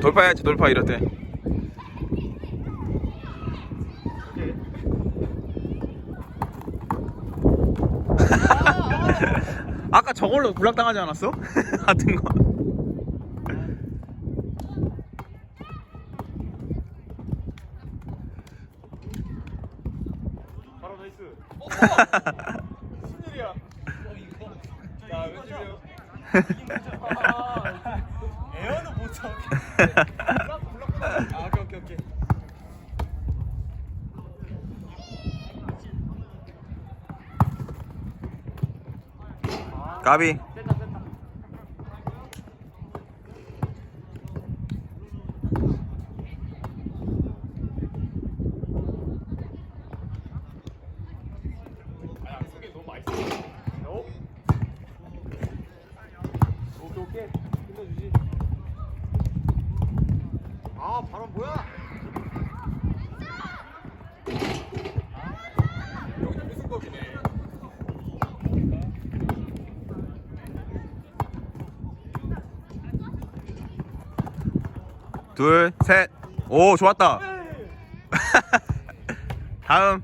돌파해야지 돌파 이럴 때 아까 저걸로 불락당하지 않았어? 같은 거 바로 나이스. 무슨 일이야? 야, 왼쪽이요. 에어는 못 쳐. 아, 오케이, 됐다, 됐다. 아, 야, 속이 너무 맛있어. 어? 오케이, 오케이. 끝내주지. 아, 바람 뭐야? 여기 무슨 거기네. 둘 셋 오 좋았다 다음